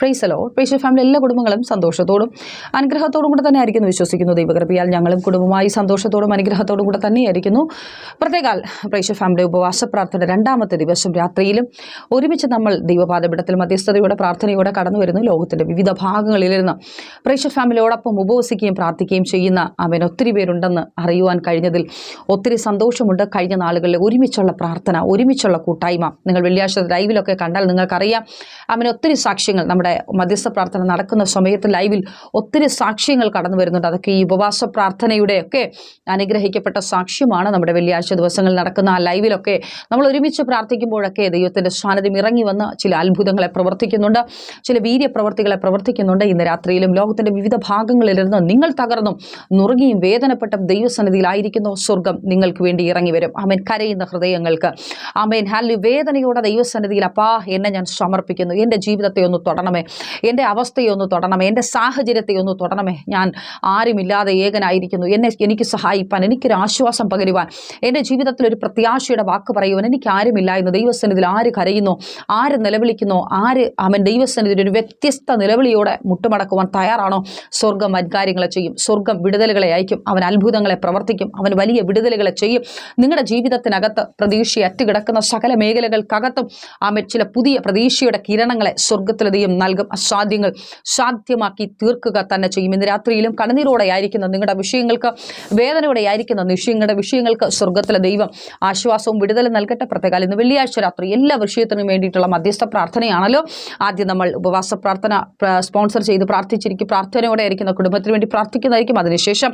Price family എല്ലാ കുടുംബങ്ങളും സന്തോഷത്തോടും അനുഗ്രഹത്തോടും കൂടെ തന്നെ ആയിരിക്കുന്നു വിശ്വസിക്കുന്നു ദൈവകൃപയാൽ. ഞങ്ങളും കുടുംബമായി സന്തോഷത്തോടും അനുഗ്രഹത്തോടും കൂടെ തന്നെയായിരിക്കുന്നു. പ്രത്യേകാൽ പ്രൈസ് ഫാമിലി ഉപവാസ പ്രാർത്ഥന രണ്ടാമത്തെ ദിവസം രാത്രിയിലും ഒരുമിച്ച് നമ്മൾ ദൈവപാദപിടത്തിൽ മധ്യസ്ഥതയോടെ പ്രാർത്ഥനയോടെ കടന്നു വരുന്നു. ലോകത്തിന്റെ വിവിധ ഭാഗങ്ങളിലിരുന്ന് പ്രൈസ് ഫാമിലിയോടൊപ്പം ഉപവസിക്കുകയും പ്രാർത്ഥിക്കുകയും ചെയ്യുന്ന അവൻ ഒത്തിരി പേരുണ്ടെന്ന് അറിയുവാൻ കഴിഞ്ഞതിൽ ഒത്തിരി സന്തോഷമുണ്ട്. കഴിഞ്ഞ നാളുകളിലെ ഒരുമിച്ചുള്ള പ്രാർത്ഥന ഒരുമിച്ചുള്ള കൂട്ടായ്മ. നിങ്ങൾ വെള്ളിയാഴ്ച ലൈവിലൊക്കെ കണ്ടാൽ നിങ്ങൾക്കറിയാം അവൻ ഒത്തിരി സാക്ഷ്യങ്ങൾ നമ്മുടെ മധ്യസ്ഥ പ്രാർത്ഥന നടക്കുന്ന സമയത്ത് ലൈവിൽ ഒത്തിരി സാക്ഷ്യങ്ങൾ കടന്നു വരുന്നുണ്ട്. അതൊക്കെ ഈ ഉപവാസ പ്രാർത്ഥനയുടെ ഒക്കെ അനുഗ്രഹിക്കപ്പെട്ട സാക്ഷ്യമാണ് നമ്മുടെ വെള്ളിയാഴ്ച ദിവസങ്ങളിൽ നടക്കുന്ന ആ ലൈവിലൊക്കെ നമ്മൾ ഒരുമിച്ച് പ്രാർത്ഥിക്കുമ്പോഴൊക്കെ ദൈവത്തിന്റെ സാന്നിധ്യം ഇറങ്ങി വന്ന് ചില അത്ഭുതങ്ങളെ പ്രവർത്തിക്കുന്നുണ്ട്. ചില വീര്യപ്രവർത്തികളെ പ്രവർത്തിക്കുന്നുണ്ട്. ഇന്ന് രാത്രിയിലും ലോകത്തിന്റെ വിവിധ ഭാഗങ്ങളിലിരുന്ന് നിങ്ങൾ തകർന്നും നുറുങ്ങിയും വേദനപ്പെട്ട ദൈവസന്നിധിയിലായിരിക്കുന്ന സ്വർഗം. നിങ്ങൾക്ക് വേണ്ടി ഇറങ്ങി വരും. അമേൻ കരയുന്ന ഹൃദയങ്ങൾക്ക്. അമേൻ ഹാലി വേദനയോടെ ദൈവസന്നിധിയിൽ അപ്പാ എന്നെ ഞാൻ സമർപ്പിക്കുന്നു. എന്റെ ജീവിതത്തെ ഒന്ന് തൊടണമേ. എന്റെ അവസ്ഥയെ ഒന്ന് തൊടണമേ. എന്റെ സാഹചര്യത്തെ ഒന്ന് തൊടണമേ. ഞാൻ ആരുമില്ലാതെ ഏകനായിരിക്കുന്നു. എന്നെ എനിക്ക് സഹായിപ്പാൻ എനിക്കൊരു ആശ്വാസം പകരുവാൻ എന്റെ ജീവിതത്തിൽ ഒരു പ്രത്യാശയുടെ വാക്ക് പറയുവാൻ എനിക്ക് ആരുമില്ല എന്ന് ദൈവസന്നിധിയിൽ ആര് കരയുന്നു? ആര് നിലവിളിക്കുന്നു? ആര് അവൻ ദൈവസന്നിധിയിൽ ഒരു വ്യത്യസ്ത നിലവിളിയോടെ മുട്ടുമടക്കുവാൻ തയ്യാറാണോ? സ്വർഗം വൻകാര്യങ്ങളെ ചെയ്യും. സ്വർഗം വിടുതലുകളെ അയക്കും. അവൻ അത്ഭുതങ്ങളെ പ്രവർത്തിക്കും. അവൻ വലിയ വിടുതലുകളെ ചെയ്യും. നിങ്ങളുടെ ജീവിതത്തിനകത്ത് പ്രതീക്ഷയെ അറ്റുകിടക്കുന്ന സകല മേഖലകൾക്കകത്തും ആമെ ചില പുതിയ പ്രതീക്ഷയുടെ കിരണങ്ങളെ സ്വർഗത്തിലധികം നൽകും. അസാധ്യങ്ങൾ സാധ്യമാക്കി തീർക്കുക തന്നെ ചെയ്യും. ഇന്ന് രാത്രിയിലും കണ്ണുനീരോടെ ആയിരിക്കുന്ന നിങ്ങളുടെ വിഷയങ്ങൾക്ക് വേദനയോടെ ആയിരിക്കുന്ന നിഷയങ്ങളുടെ വിഷയങ്ങൾക്ക് സ്വർഗത്തിലെ ദൈവം ആശ്വാസവും വിടുതലും നൽകട്ടെ. പ്രത്യേകം ഇന്ന് വെള്ളിയാഴ്ച രാത്രി എല്ലാ വിഷയത്തിനും വേണ്ടിയിട്ടുള്ള മധ്യസ്ഥ പ്രാർത്ഥനയാണല്ലോ. ആദ്യം നമ്മൾ ഉപവാസ പ്രാർത്ഥന സ്പോൺസർ ചെയ്ത് പ്രാർത്ഥിച്ചിരിക്കും. പ്രാർത്ഥനയോടെ ആയിരിക്കുന്ന കുടുംബത്തിന് വേണ്ടി പ്രാർത്ഥിക്കുന്നതായിരിക്കും. അതിനുശേഷം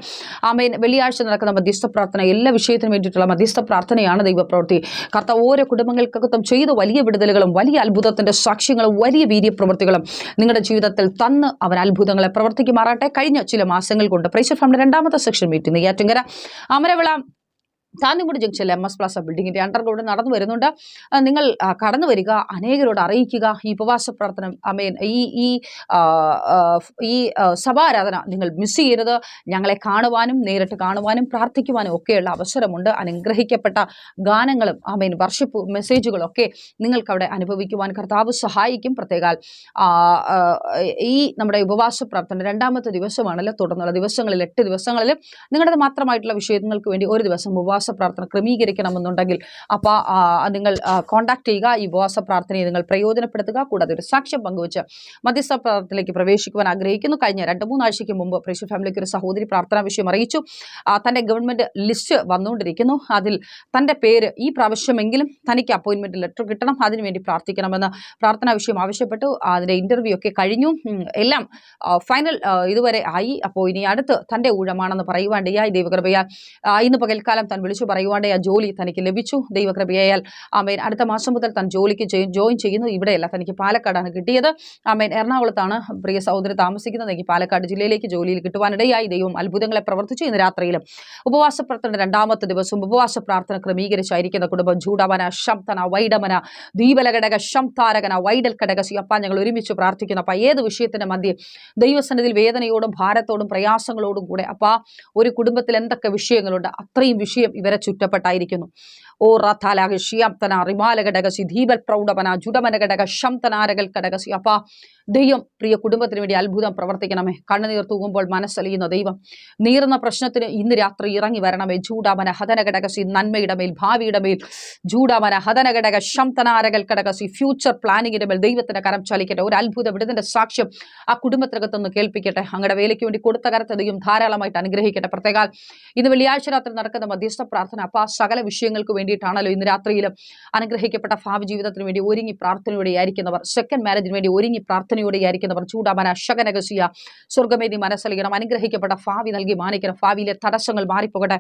ആമേൻ. വെള്ളിയാഴ്ച നടക്കുന്ന മധ്യസ്ഥ പ്രാർത്ഥന എല്ലാ വിഷയത്തിനും വേണ്ടിയിട്ടുള്ള മധ്യസ്ഥ പ്രാർത്ഥനയാണ് ദൈവപ്രവൃത്തി. കർത്താവ് ഓരോ കുടുംബങ്ങൾക്കകത്തും ചെയ്ത വലിയ വിടുതലുകളും വലിയ അത്ഭുതത്തിന്റെ സാക്ഷ്യങ്ങളും വലിയ വീര്യപ്രവൃത്തികളും നിങ്ങളുടെ ജീവിതത്തിൽ തന്ന് അവൻ അത്ഭുതങ്ങളെ പ്രവർത്തിക്കുമാറാട്ടെ കഴിഞ്ഞ ചില മാസങ്ങൾ കൊണ്ട് പ്രൈസർ ഫണ്ട് രണ്ടാമത്തെ സെക്ഷൻ മീറ്റിംഗ് നെയ്യാറ്റിങ്കര. അമരവിള താന്നിമുടി ജംഗ്ഷനിൽ എം എസ് പ്ലാസ ബിൽഡിങ്ങിന്റെ അണ്ടർഗ്രൗണ്ട് നടന്നു വരുന്നുണ്ട്. നിങ്ങൾ കടന്നു വരിക അനേകരോട് അറിയിക്കുക. ഈ ഉപവാസ പ്രവർത്തനം അമേൻ ഈ ഈ ഈ സഭാരാധന നിങ്ങൾ മിസ് ചെയ്യരുത്. ഞങ്ങളെ കാണുവാനും നേരിട്ട് കാണുവാനും പ്രാർത്ഥിക്കുവാനും ഒക്കെയുള്ള അവസരമുണ്ട്. അനുഗ്രഹിക്കപ്പെട്ട ഗാനങ്ങളും അമേൻ വർഷിപ്പ് മെസ്സേജുകളൊക്കെ നിങ്ങൾക്ക് അവിടെ അനുഭവിക്കുവാൻ കർത്താവ് സഹായിക്കും. പ്രത്യേകാൽ ഈ നമ്മുടെ ഉപവാസ പ്രാർത്ഥന രണ്ടാമത്തെ ദിവസമാണല്ലോ. തുടർന്നുള്ള ദിവസങ്ങളിൽ എട്ട് ദിവസങ്ങളിൽ നിങ്ങളുടെ മാത്രമായിട്ടുള്ള വിഷയങ്ങൾക്ക് വേണ്ടി ഒരു ദിവസം ഉപവാസ പ്രാർത്ഥന ക്രമീകരിക്കണമെന്നുണ്ടെങ്കിൽ അപ്പോൾ നിങ്ങൾ കോൺടാക്ട് ചെയ്യുക. ഈ ഉപവാസ പ്രാർത്ഥനയെ നിങ്ങൾ പ്രയോജനപ്പെടുത്തുക. കൂടാതെ ഒരു സാക്ഷ്യം പങ്കുവച്ച് മധ്യസ്ഥ പ്രാർത്ഥനയിലേക്ക് പ്രവേശിക്കുവാൻ ആഗ്രഹിക്കുന്നു. കഴിഞ്ഞ രണ്ട് മൂന്നാഴ്ചയ്ക്ക് മുമ്പ് പ്രേക്ഷ ഫാമിലിക്ക് ഒരു സഹോദരി പ്രാർത്ഥനാ വിഷയം അറിയിച്ചു. തന്റെ ഗവൺമെന്റ് ലിസ്റ്റ് വന്നുകൊണ്ടിരിക്കുന്നു. അതിൽ തന്റെ പേര് ഈ പ്രാവശ്യമെങ്കിലും തനിക്ക് അപ്പോയിൻമെന്റ് ലെറ്റർ കിട്ടണം. അതിനുവേണ്ടി പ്രാർത്ഥിക്കണമെന്ന് പ്രാർത്ഥനാ വിഷയം ആവശ്യപ്പെട്ടു. അതിന്റെ ഇന്റർവ്യൂ ഒക്കെ കഴിഞ്ഞു. എല്ലാം ഫൈനൽ ഇതുവരെ ആയി. അപ്പോൾ ഇനി അടുത്ത് തന്റെ ഊഴമാണെന്ന് പറയുവാണ്ടിയായി ദൈവകൃപയാൽ ഇന്ന് പകൽക്കാലം താൻ വിളിച്ചു പറയുവാണ്ടേ ആ ജോലി തനിക്ക് ലഭിച്ചു. ദൈവകൃപയാൽ ആമേൻ. അടുത്ത മാസം മുതൽ താൻ ജോലിക്ക് ജോയിൻ ജോയിൻ ചെയ്യുന്നു ഇവിടെയല്ല. തനിക്ക് പാലക്കാടാണ് കിട്ടിയത്. ആമേൻ. എറണാകുളത്താണ് പ്രിയ സഹോദരി താമസിക്കുന്നത്. എനിക്ക് പാലക്കാട് ജില്ലയിലേക്ക് ജോലിയിൽ കിട്ടുവാനിടയായി. ദൈവം അത്ഭുതങ്ങളെ പ്രവർത്തിച്ചു ഇന്ന് രാത്രിയിലും. ഉപവാസ പ്രാർത്ഥന രണ്ടാമത്തെ ദിവസം ഉപവാസ പ്രാർത്ഥന ക്രമീകരിച്ചായിരിക്കുന്ന കുടുംബം ചൂടാമന ശബ്ദന വൈഡമന ദീപലഘടക ശംതാരകന വൈഡൽ ഘടക സിയപ്പ ഞങ്ങൾ ഒരുമിച്ച് പ്രാർത്ഥിക്കുന്നു അപ്പം ഏത് വിഷയത്തിന്റെ മധ്യേ ദൈവസന്നിധിയിൽ വേദനയോടും ഭാരത്തോടും പ്രയാസങ്ങളോടും കൂടെ അപ്പം ഒരു കുടുംബത്തിൽ എന്തൊക്കെ വിഷയങ്ങളുണ്ട് അത്രയും വിഷയം ഇവരെ ചുറ്റപ്പെട്ടായിരിക്കുന്നു. ഓ റഥാലാക ഷിയാപ്തന റിമാലഘടകസി ധീപൽ പ്രൗഢമന ജുഡമനഘടക ശംതനാരകൽ ഘടകസി അപ്പ ദൈവം പ്രിയ കുടുംബത്തിന് വേണ്ടി അത്ഭുതം പ്രവർത്തിക്കണമേ. കണ്ണുനീർ തൂകുമ്പോൾ മനസ്സലിയുന്ന ദൈവം. നീറുന്ന പ്രശ്നത്തിന് ഇന്ന് രാത്രി ഇറങ്ങി വരണമേ. ജൂഡാമന ഹതനഘടകസി നന്മയുടെ മേൽ ഭാവിയുടെ മേൽ. ജൂഡാമന ഹതനഘടക ശംതനാരകൽ ഘടകസി ഫ്യൂച്ചർ പ്ലാനിങ്ങിന്റെ മേൽ ദൈവത്തിന്റെ കരം ചലിക്കട്ടെ. ഒരു അത്ഭുത വിടുതന്റെ സാക്ഷ്യം ആ കുടുംബത്തിനകത്തൊന്ന് കേൾപ്പിക്കട്ടെ. അങ്ങടെ വേലയ്ക്ക് വേണ്ടി കൊടുത്ത കരത്തെ ദൈവം ധാരാളമായിട്ട് അനുഗ്രഹിക്കട്ടെ. പ്രത്യേകാൽ ഇന്ന് വെള്ളിയാഴ്ച രാത്രി നടക്കുന്ന മധ്യസ്ഥ പ്രാർത്ഥന. അപ്പോൾ ആ സകല വിഷയങ്ങൾക്ക് വേണ്ടിയിട്ടാണല്ലോ ഇന്ന് രാത്രിയിലും അനുഗ്രഹിക്കപ്പെട്ട ഭാവി ജീവിതത്തിന് വേണ്ടി ഒരുങ്ങി പ്രാർത്ഥനയോടെ ആയിരിക്കുന്നവർ സെക്കൻഡ് മാരേജിന് വേണ്ടി ഒരുങ്ങി പ്രാർത്ഥനയോടെ ആയിരിക്കുന്നവർ ചൂടാമന അശകനകസിയ സ്വർഗമേതി മനസ്സലിക്കണം അനുഗ്രഹിക്കപ്പെട്ട ഭാവി നൽകി മാനിക്കണം. ഭാവിയിലെ തടസ്സങ്ങൾ മാറിപ്പോകട്ടെ.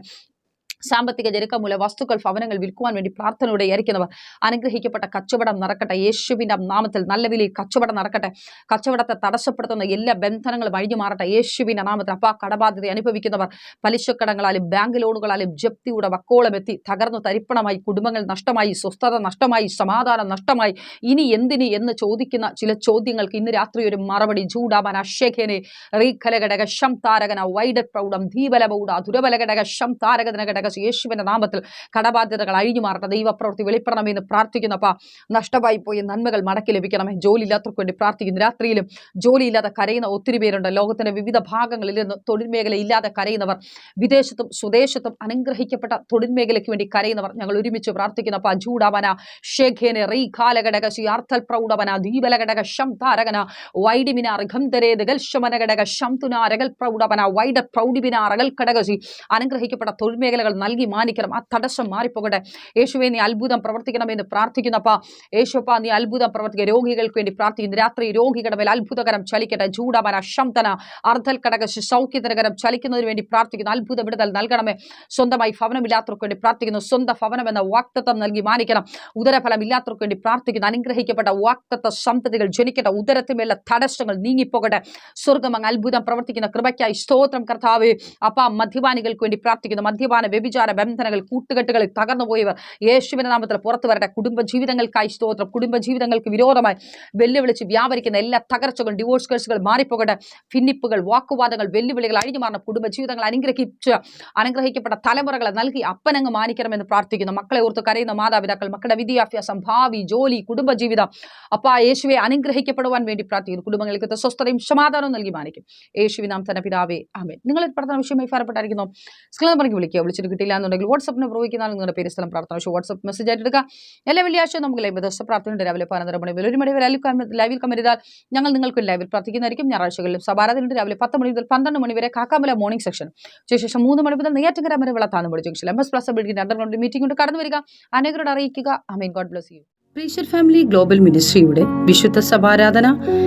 സാമ്പത്തിക ജരുക്കം മൂലം വസ്തുക്കൾ ഭവനങ്ങൾ വിൽക്കുവാൻ വേണ്ടി പ്രാർത്ഥനയോടെ ആയിരിക്കുന്നവർ അനുഗ്രഹിക്കപ്പെട്ട കച്ചവടം നടക്കട്ടെ. യേശുവിന്റെ നാമത്തിൽ നല്ല വിലയിൽ കച്ചവടം നടക്കട്ടെ. കച്ചവടത്തെ തടസ്സപ്പെടുത്തുന്ന എല്ലാ ബന്ധനങ്ങളും അഴിഞ്ഞു മാറട്ടെ. യേശുവിന്റെ നാമത്തിൽ അപ്പാ കടബാധ്യത അനുഭവിക്കുന്നവർ പലിശക്കടങ്ങളാലും ബാങ്ക് ലോണുകളാലും ജപ്തിയുടെ വക്കോളം എത്തി തകർന്നു തരിപ്പണമായി കുടുംബങ്ങൾ നഷ്ടമായി സ്വസ്ഥത നഷ്ടമായി സമാധാനം നഷ്ടമായി. ഇനി എന്തിന് എന്ന് ചോദിക്കുന്ന ചില ചോദ്യങ്ങൾക്ക് ഇന്ന് രാത്രി ഒരു മറുപടി ജൂഡാമൻ അശേഖനെ റീഖലഘടക ശം താരകന വൈഡ പ്രൗഢം ധീബലബൗഡ ദുരബലഘടക ശം താരകന ഘടക ഘടകശി യേശുവിന്റെ നാമത്തിൽ കടബാധ്യതകൾ അഴിഞ്ഞു മാറട്ടെ. ദൈവപ്രവൃത്തി വെളിപ്പെടണമെന്ന് പ്രാർത്ഥിക്കുന്നപ്പ. നഷ്ടമായി പോയി നന്മകൾ മടക്കി ലഭിക്കണമേ. ജോലിയില്ലാത്തവർക്ക് വേണ്ടി പ്രാർത്ഥിക്കുന്നു. രാത്രിയിലും ജോലിയില്ലാതെ കരയുന്ന ഒത്തിരി പേരുണ്ട്. ലോകത്തിന്റെ വിവിധ ഭാഗങ്ങളിൽ നിന്ന് തൊഴിൽ മേഖല ഇല്ലാതെ കരയുന്നവർ വിദേശത്തും സ്വദേശത്തും അനുഗ്രഹിക്കപ്പെട്ട തൊഴിൽ മേഖലയ്ക്ക് വേണ്ടി കരയുന്നവർ ഞങ്ങൾ ഒരുമിച്ച് പ്രാർത്ഥിക്കുന്നു അപ്പം ജൂഡവന ഷേഖേന റീ കാലഘടക ശിയാർത്ഥൽ പ്രൗഢവന ദീപലഘടക ശം താരകന വൈഡിമിനാർ ഋഗന്ധരേത് ഗൽശമനഘടക ശം തുനാരകൽ പ്രൗഢവന വൈഡ പ്രൗഢിബിന അറകൽ ഘടകശി അനുഗ്രഹിക്കപ്പെട്ട തൊഴിൽ മേഖലകൾ നൽകി മാനിക്കണം. ആ തടസ്സം മാറിപ്പോകട്ടെ. യേശുവെ നീ അത്ഭുതം പ്രവർത്തിക്കണമെന്ന് പ്രാർത്ഥിക്കുന്നപ്പ. യേശുപ്പ നീ അത്ഭുതം പ്രവർത്തിക്കുക രോഗികൾക്ക് വേണ്ടി പ്രാർത്ഥിക്കുന്നു. രാത്രി രോഗികളുടെ മേൽ അത്ഭുതകരം ചലിക്കട്ടെ. ചൂടമന ശംതന അർദ്ധൽ കടക സൗഖ്യതരകരം ചലിക്കുന്നതിന് വേണ്ടി പ്രാർത്ഥിക്കുന്നു. അത്ഭുത വിടുതൽ നൽകണമേ. സ്വന്തമായി ഭവനമില്ലാത്തവർക്ക് വേണ്ടി പ്രാർത്ഥിക്കുന്നു. സ്വന്തം ഭവനം എന്ന വാക്തത്വം നൽകി മാനിക്കണം. ഉദരഫലം ഇല്ലാത്തവർക്ക് വേണ്ടി പ്രാർത്ഥിക്കുന്നു. അനുഗ്രഹിക്കപ്പെട്ട വാക്തത്വ സന്തതികൾ ജനിക്കട്ടെ. ഉദരത്തിന്മേലുള്ള തടസ്സങ്ങൾ നീങ്ങിപ്പോകട്ടെ. സ്വർഗം അത്ഭുതം പ്രവർത്തിക്കുന്ന കൃപയ്ക്കായി സ്തോത്രം കർത്താവ്. അപ്പ മദ്യപാനികൾക്ക് വേണ്ടി പ്രാർത്ഥിക്കുന്നു. മദ്യപാന വ്യഭിചാര ബന്ധനങ്ങൾ കൂട്ടുകെട്ടുകളിൽ തകർന്നുപോയവർ യേശുവിന്റെ നാമത്തിൽ പുറത്തു വരട്ടെ. കുടുംബ ജീവിതങ്ങൾക്കായി സ്തോത്രം. കുടുംബജീവിതങ്ങൾക്ക് വിരോധമായി വെല്ലുവിളിച്ച് വ്യാപരിക്കുന്ന എല്ലാ തകർച്ചകളും ഡിവോഴ്സ് കേസുകൾ മാറിപ്പോകട്ടെ. ഭിന്നിപ്പുകൾ വാക്കുവാദങ്ങൾ വെല്ലുവിളികൾ അഴിഞ്ഞു മാറണം. കുടുംബജീവിതങ്ങൾ അനുഗ്രഹിച്ച് അനുഗ്രഹിക്കപ്പെട്ട തലമുറകളെ നൽകി അപ്പനങ്ങ് മാനിക്കണമെന്ന് പ്രാർത്ഥിക്കുന്നു. മക്കളെ ഓർത്ത് കരയുന്ന മാതാപിതാക്കൾ മക്കളുടെ വിദ്യാഭ്യാസം ഭാവി ജോലി കുടുംബജീവിതം. അപ്പ യേശുവെ അനുഗ്രഹിക്കപ്പെടുവാൻ വേണ്ടി പ്രാർത്ഥിക്കുന്നു. കുടുംബങ്ങൾക്ക് സ്വസ്ഥതയും സമാധാനവും നൽകി മാനിക്കും. യേശുവിനാം തന്നെ പിതാവേ ആമേ നിങ്ങൾ പ്രാർത്ഥന വിഷയമായി ഫലപ്പെട്ടായിരിക്കുന്നു സ്ക്രീൻ പറഞ്ഞു വിളിക്കുക. വിളിച്ചിട്ട് കിട്ടില്ല എന്നുണ്ടെങ്കിൽ വാട്സപ്പിന് പ്രവഹിക്കുന്ന നിങ്ങളുടെ പേര് സ്ഥലം പ്രാർത്ഥന പക്ഷേ വാട്സപ്പ് മെസ്സേജ് ആയിട്ട് എടുക്കുക. എല്ലാ വെള്ളിയാഴ്ച നമുക്ക് ലൈവ് ദിവസം പ്രാർത്ഥനയുണ്ട്. രാവിലെ പതിനൊന്നര മണി മുതൽ ഒരു മണി വരെ ലൈവ് ലൈവിൽ കമരുതാൽ ഞങ്ങൾ നിങ്ങൾക്ക് ലൈവിൽ പ്രാർത്ഥിക്കുന്നതായിരിക്കും. ഞായറാഴ്ചകളിലും സഭാരാധനയുണ്ട്. രാവിലെ പത്ത് മണി മുതൽ പന്ത്രണ്ട് മണി വരെ കാക്കാമല മോർണിംഗ് സെക്ഷൻ ശേഷം മൂന്ന് മണി മുതൽ നെയ്യാറ്റങ്കര വരെ വിളത്താന്ന് junction M S plus building underground meeting കൊണ്ട് കടന്നു വരിക. അനേകരോട് അറിയിക്കുക. I mean God bless you pressure family global മിനിസ്ട്രിയുടെ വിശുദ്ധ സഭാരാധന